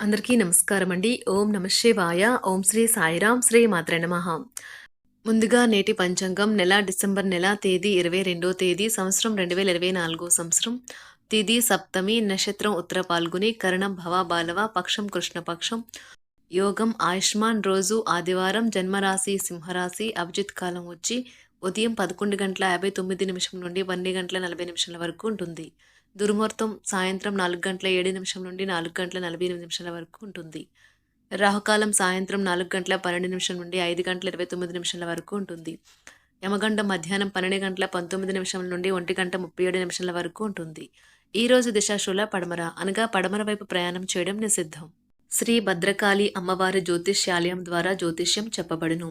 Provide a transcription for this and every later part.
అందరికీ నమస్కారం అండి. ఓం నమ శివాయ. ఓం శ్రీ సాయిరాం శ్రీ మాత్ర నమః. ముందుగా నేటి పంచాంగం నెల డిసెంబర్ నెల తేదీ ఇరవై రెండో తేదీ సంవత్సరం రెండు వేల ఇరవై నాలుగో సంవత్సరం. తేదీ సప్తమి నక్షత్రం ఉత్తర పాల్గొని కరణం భవ బాలవ పక్షం కృష్ణపక్షం యోగం ఆయుష్మాన్ రోజు ఆదివారం జన్మరాశి సింహరాశి అభిజిత్ కాలం వచ్చి ఉదయం పదకొండు గంటల యాభై తొమ్మిది నిమిషం నుండి పన్నెండు గంటల నలభై నిమిషాల వరకు ఉంటుంది. దుర్ముహూర్తం సాయంత్రం నాలుగు గంటల ఏడు నిమిషం నుండి నాలుగు గంటల నలభై ఎనిమిది నిమిషాల వరకు ఉంటుంది. రాహుకాలం సాయంత్రం నాలుగు గంటల పన్నెండు నిమిషం నుండి ఐదు గంటల ఇరవై తొమ్మిది నిమిషాల వరకు ఉంటుంది. యమగండం మధ్యాహ్నం పన్నెండు గంటల పంతొమ్మిది నిమిషాల నుండి ఒంటి గంట ముప్పై ఏడు నిమిషాల వరకు ఉంటుంది. ఈ రోజు దిశాశూల పడమర అనగా పడమర వైపు ప్రయాణం చేయడం నిషిద్ధం. శ్రీ భద్రకాళి అమ్మవారి జ్యోతిష్యాలయం ద్వారా జ్యోతిష్యం చెప్పబడును.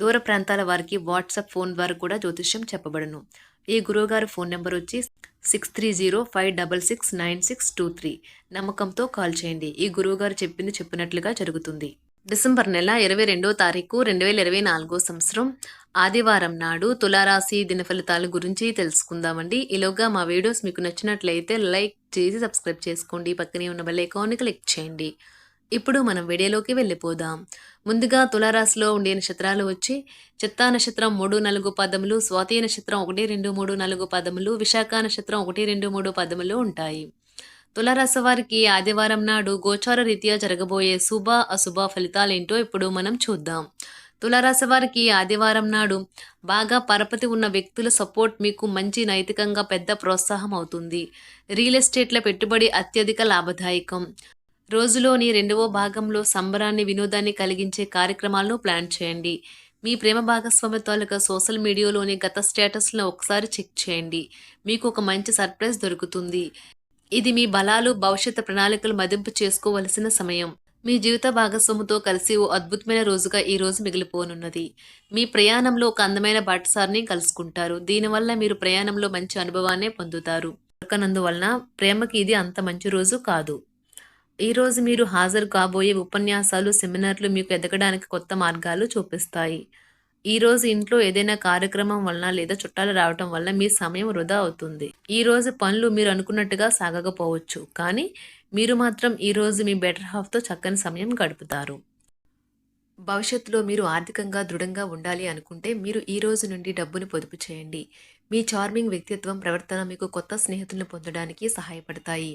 దూర ప్రాంతాల వారికి వాట్సాప్ ఫోన్ ద్వారా కూడా జ్యోతిష్యం చెప్పబడును. ఈ గురువుగారు ఫోన్ నెంబర్ వచ్చి six three zero five double six nine six two three నమ్మకంతో కాల్ చేయండి. ఈ గురువుగారు చెప్పింది చెప్పినట్లుగా జరుగుతుంది. డిసెంబర్ నెల ఇరవై రెండో తారీఖు రెండు వేల ఇరవై నాలుగో సంవత్సరం ఆదివారం నాడు తులారాశి దిన ఫలితాల గురించి తెలుసుకుందామండి. ఈలోగా మా వీడియోస్ మీకు నచ్చినట్లయితే లైక్ చేసి సబ్స్క్రైబ్ చేసుకోండి. పక్కనే ఉన్న బెల్ ఐకాన్ని క్లిక్ చేయండి. ఇప్పుడు మనం వీడియోలోకి వెళ్ళిపోదాం. ముందుగా తులారాశిలో ఉండే నక్షత్రాలు వచ్చి చిత్తా నక్షత్రం మూడు నాలుగు పదములు స్వాతి నక్షత్రం ఒకటి రెండు మూడు నాలుగు పదములు విశాఖ నక్షత్రం ఒకటి రెండు మూడు పదములు ఉంటాయి. తులారాశి వారికి ఆదివారం నాడు గోచార రీత్యా జరగబోయే శుభ అశుభ ఫలితాలేంటో ఇప్పుడు మనం చూద్దాం. తులారాశి వారికి ఆదివారం నాడు బాగా పరపతి ఉన్న వ్యక్తుల సపోర్ట్ మీకు మంచి నైతికంగా పెద్ద ప్రోత్సాహం అవుతుంది. రియల్ ఎస్టేట్ల పెట్టుబడి అత్యధిక లాభదాయకం. రోజులోని రెండవ భాగంలో సంబరాన్ని వినోదాన్ని కలిగించే కార్యక్రమాలను ప్లాన్ చేయండి. మీ ప్రేమ భాగస్వామి తాలూకా సోషల్ మీడియాలోని గత స్టేటస్లను ఒకసారి చెక్ చేయండి. మీకు ఒక మంచి సర్ప్రైజ్ దొరుకుతుంది. ఇది మీ బలాలు భవిష్యత్ ప్రణాళికలు మదింపు చేసుకోవలసిన సమయం. మీ జీవిత భాగస్వామితో కలిసి ఓ అద్భుతమైన రోజుగా ఈ రోజు మిగిలిపోనున్నది. మీ ప్రయాణంలో ఒక అందమైన బాటసారిని కలుసుకుంటారు. దీనివల్ల మీరు ప్రయాణంలో మంచి అనుభవాన్ని పొందుతారు. దొరకనందువలన ప్రేమకి ఇది అంత మంచి రోజు కాదు. ఈ రోజు మీరు హాజరు కాబోయే ఉపన్యాసాలు సెమినార్లు మీకు ఎదగడానికి కొత్త మార్గాలు చూపిస్తాయి. ఈ రోజు ఇంట్లో ఏదైనా కార్యక్రమం వలన లేదా చుట్టాలు రావటం వల్ల మీ సమయం వృధా అవుతుంది. ఈ రోజు పనులు మీరు అనుకున్నట్టుగా సాగకపోవచ్చు. కానీ మీరు మాత్రం ఈ రోజు మీ బెటర్ హాఫ్తో చక్కని సమయం గడుపుతారు. భవిష్యత్తులో మీరు ఆర్థికంగా దృఢంగా ఉండాలి అనుకుంటే మీరు ఈ రోజు నుండి డబ్బును పొదుపు చేయండి. మీ చార్మింగ్ వ్యక్తిత్వం ప్రవర్తన మీకు కొత్త స్నేహితులను పొందడానికి సహాయపడతాయి.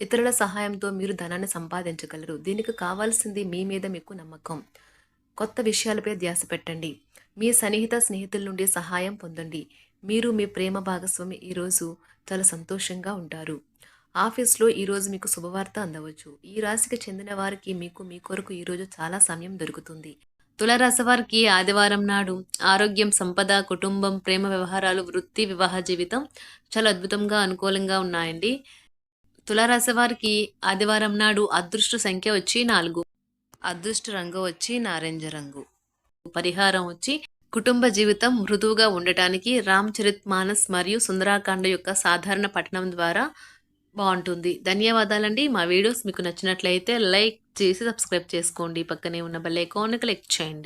ఇతరుల సహాయంతో మీరు ధనాన్ని సంపాదించగలరు. దీనికి కావాల్సింది మీ మీద మీకు నమ్మకం. కొత్త విషయాలపై ధ్యాస పెట్టండి. మీ సన్నిహిత స్నేహితుల నుండి సహాయం పొందండి. మీరు మీ ప్రేమ భాగస్వామి. ఈరోజు చాలా సంతోషంగా ఉంటారు. ఆఫీస్లో ఈరోజు మీకు శుభవార్త అందవచ్చు. ఈ రాశికి చెందిన వారికి మీకు మీ కొరకు ఈరోజు చాలా సమయం దొరుకుతుంది. తులరాశి వారికి ఆదివారం నాడు ఆరోగ్యం సంపద కుటుంబం ప్రేమ వ్యవహారాలు వృత్తి వివాహ జీవితం చాలా అద్భుతంగా అనుకూలంగా ఉన్నాయండి. తులారాశి వారికి ఆదివారం నాడు అదృష్ట సంఖ్య వచ్చి నాలుగు. అదృష్ట రంగు వచ్చి నారింజ రంగు. పరిహారం వచ్చి కుటుంబ జీవితం మృదువుగా ఉండటానికి రామ్ చరిత్ మానస్ మరియు సుందరాకాండ యొక్క సాధారణ పఠనం ద్వారా బాగుంటుంది. ధన్యవాదాలండి. మా వీడియోస్ మీకు నచ్చినట్లయితే లైక్ చేసి సబ్స్క్రైబ్ చేసుకోండి. పక్కనే ఉన్న బెల్ ఐకాన్ క్లిక్ చేయండి.